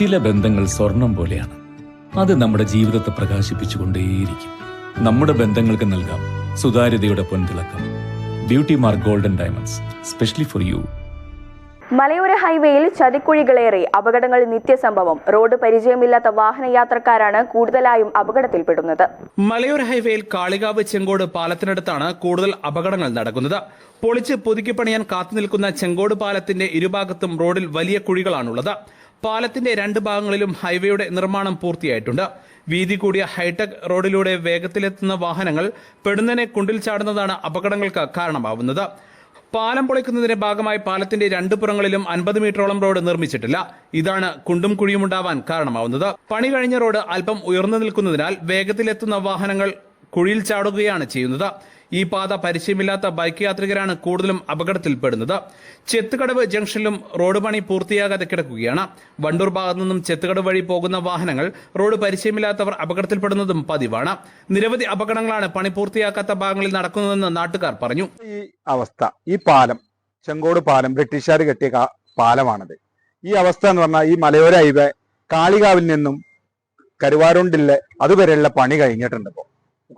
ചില ബന്ധങ്ങൾ സ്വർണം പോലെയാണ്. അത് നമ്മുടെ ജീവിതത്തെ പ്രകാശിപ്പിച്ചുകൊണ്ടേയിരിക്കും. നമ്മുടെ ബന്ധങ്ങൾക്ക് നൽകാം സുതാര്യതയുടെ പൊൻതിളക്കം. Beauty mark golden diamonds specially for you മലയോര ഹൈവേയിൽ ചതിക്കുഴികളേറെ അപകടങ്ങൾ നിത്യസംഭവം. റോഡ് പരിചയമില്ലാത്ത വാഹനയാത്രക്കാരാണ് കൂടുതലായും അപകടത്തിൽപ്പെടുന്നത്. മലയോര ഹൈവേയിൽ കാളികാവ് ചെങ്കോട് പാലത്തിനടുത്താണ് കൂടുതൽ അപകടങ്ങൾ നടക്കുന്നത്. പൊളിച്ച് പുതുക്കി പണിയാൻ കാത്തുനിൽക്കുന്ന ചെങ്കോട് പാലത്തിന്റെ ഇരുഭാഗത്തും റോഡിൽ വലിയ കുഴികളാണുള്ളത്. പാലത്തിന്റെ രണ്ട് ഭാഗങ്ങളിലും ഹൈവേയുടെ നിർമ്മാണം പൂർത്തിയായിട്ടുണ്ട്. വീതി കൂടിയ ഹൈടെക് റോഡിലൂടെ വേഗത്തിലെത്തുന്ന വാഹനങ്ങൾ പെടുന്നതിനെ കുണ്ടിൽ ചാടുന്നതാണ് അപകടങ്ങൾക്ക് കാരണമാവുന്നത്. പാലം പൊളിക്കുന്നതിന്റെ ഭാഗമായി പാലത്തിന്റെ രണ്ടു പുറങ്ങളിലും അൻപത് മീറ്ററോളം റോഡ് നിർമ്മിച്ചിട്ടില്ല. ഇതാണ് കുണ്ടും കുഴിയും ഉണ്ടാവാൻ കാരണമാവുന്നത്. പണി കഴിഞ്ഞ റോഡ് അല്പം ഉയർന്നു നിൽക്കുന്നതിനാൽ വേഗത്തിലെത്തുന്ന വാഹനങ്ങൾ കുഴിയിൽ ചാടുകയാണ് ചെയ്യുന്നത്. ഈ പാത പരിചയമില്ലാത്ത ബൈക്ക് യാത്രികരാണ് കൂടുതലും അപകടത്തിൽപ്പെടുന്നത്. ചെത്തുകടവ് ജംഗ്ഷനിലും റോഡ് പണി പൂർത്തിയാകാതെ കിടക്കുകയാണ്. വണ്ടൂർ ഭാഗത്തു നിന്നും ചെത്തുകടവ് വഴി പോകുന്ന വാഹനങ്ങൾ റോഡ് പരിചയമില്ലാത്തവർ അപകടത്തിൽപ്പെടുന്നതും പതിവാണ്. നിരവധി അപകടങ്ങളാണ് പണി പൂർത്തിയാക്കാത്ത ഭാഗങ്ങളിൽ നടക്കുന്നതെന്ന് നാട്ടുകാർ പറഞ്ഞു. ഈ അവസ്ഥ ഈ പാലം ചെങ്കോട് പാലം ബ്രിട്ടീഷുകാർ കെട്ടിയ പാലമാണത്. ഈ അവസ്ഥ എന്ന് പറഞ്ഞാൽ ഈ മലയോര ഹൈവേ കാളികാവിൽ നിന്നും കരുവാരുണ്ടിലെ അതുവരെയുള്ള പണി കഴിഞ്ഞിട്ടുണ്ട് ഇപ്പോൾ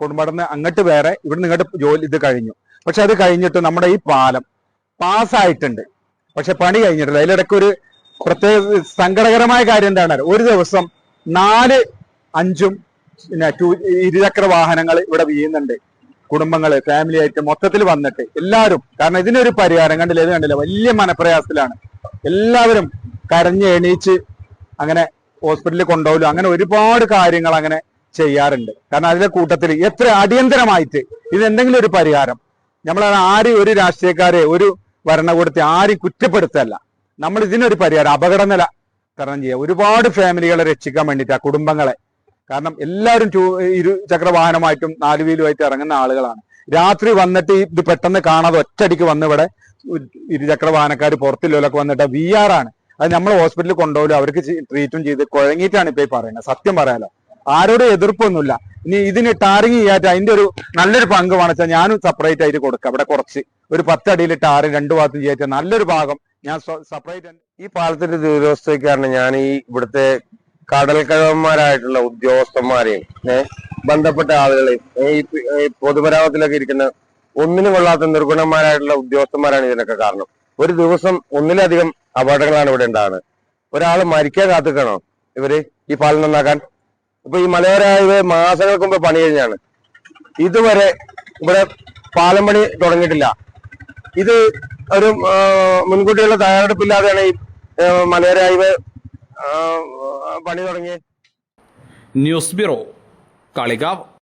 കുടുംബടന്ന് അങ്ങോട്ട് വേറെ ഇവിടുന്ന് ഇങ്ങോട്ട് ജോലി ഇത് കഴിഞ്ഞു. പക്ഷെ അത് കഴിഞ്ഞിട്ട് നമ്മുടെ ഈ പാലം പാസ്സായിട്ടുണ്ട്. പക്ഷെ പണി കഴിഞ്ഞിട്ടില്ല. അതിലിടയ്ക്ക് ഒരു പ്രത്യേക സങ്കടകരമായ കാര്യം എന്താണ്? ഒരു ദിവസം നാല് അഞ്ചും പിന്നെ ഇരുചക്ര വാഹനങ്ങൾ ഇവിടെ വീഴുന്നുണ്ട്. കുടുംബങ്ങൾ ഫാമിലി ആയിട്ട് മൊത്തത്തിൽ വന്നിട്ട് എല്ലാവരും കാരണം ഇതിനൊരു പരിഹാരം കണ്ടില്ല? ഇത് കണ്ടില്ല? വലിയ മനപ്രയാസത്തിലാണ്. എല്ലാവരും കരഞ്ഞ് എണീച്ച് അങ്ങനെ ഹോസ്പിറ്റലിൽ കൊണ്ടുപോകലും അങ്ങനെ ഒരുപാട് കാര്യങ്ങൾ അങ്ങനെ ചെയ്യാറുണ്ട്. കാരണം അതിലെ കൂട്ടത്തിൽ എത്ര അടിയന്തരമായിട്ട് ഇത് എന്തെങ്കിലും ഒരു പരിഹാരം. നമ്മൾ ആരും ഒരു രാഷ്ട്രീയക്കാരെ ഒരു ഭരണകൂടത്തെ ആരും കുറ്റപ്പെടുത്തല്ല. നമ്മൾ ഇതിനൊരു പരിഹാരം അപകട നില തരണം ചെയ്യുക. ഒരുപാട് ഫാമിലികളെ രക്ഷിക്കാൻ വേണ്ടിയിട്ട് ആ കുടുംബങ്ങളെ. കാരണം എല്ലാവരും ഇരുചക്ര വാഹനമായിട്ടും നാല് വീലുമായിട്ട് ഇറങ്ങുന്ന ആളുകളാണ്. രാത്രി വന്നിട്ട് ഇത് പെട്ടെന്ന് കാണാതെ ഒറ്റടിക്ക് വന്ന് ഇവിടെ ഉ- ഇരുചക്ര വാഹനക്കാർ പുറത്തില്ലൊക്കെ വന്നിട്ട് വി ആർ ആണ്. അത് നമ്മൾ ഹോസ്പിറ്റലിൽ കൊണ്ടുപോലും അവർക്ക് ട്രീറ്റും ചെയ്ത് കുഴങ്ങിയിട്ടാണ് ഇപ്പൊ പറയുന്നത്. സത്യം പറയാലോ. ആരോടും എതിർപ്പൊന്നുമില്ല. ഇനി ഇതിന് ടാറിങ് ചെയ്യാത്ത അതിന്റെ ഒരു നല്ലൊരു പങ്ക് വേണച്ചാൽ ഞാനും സെപ്പറേറ്റ് ആയിട്ട് കൊടുക്കാം. ഇവിടെ കുറച്ച്. ഒരു പത്തടിയിൽ ടാറ് രണ്ടു ഭാഗത്തും ചെയ്യാത്ത നല്ലൊരു ഭാഗം ഞാൻ സെപ്പറേറ്റ് ഈ പാലത്തിന്റെ ദുരവസ്ഥയ്ക്കാണ് ഞാൻ ഈ ഇവിടുത്തെ കടൽക്കഴവന്മാരായിട്ടുള്ള ഉദ്യോഗസ്ഥന്മാരെയും ബന്ധപ്പെട്ട ആളുകളെയും ഈ പൊതുമരാമത്തിലൊക്കെ ഇരിക്കുന്ന ഒന്നിനും കൊള്ളാത്ത നിർഗുണന്മാരായിട്ടുള്ള ഉദ്യോഗസ്ഥന്മാരാണ് ഇതിനൊക്കെ കാരണം. ഒരു ദിവസം ഒന്നിലധികം അപകടങ്ങളാണ് ഇവിടെ ഉണ്ടാകുന്നത്. ഒരാൾ മരിക്കാൻ കാത്തുക്കണോ ഇവർ ഈ പാലം നന്നാക്കാൻ? ഇപ്പൊ ഈ മലയോര ഹൈവേ മാസങ്ങൾക്ക് മുമ്പ് പണി കഴിഞ്ഞാണ്. ഇതുവരെ ഇവിടെ പാലം പണി തുടങ്ങിയിട്ടില്ല. ഇത് ഒരു മുൻകൂട്ടിയുള്ള തയ്യാറെടുപ്പില്ലാതെയാണ് ഈ മലയോര ഹൈവേ പണി തുടങ്ങിയത്. News bureau Kalikavu.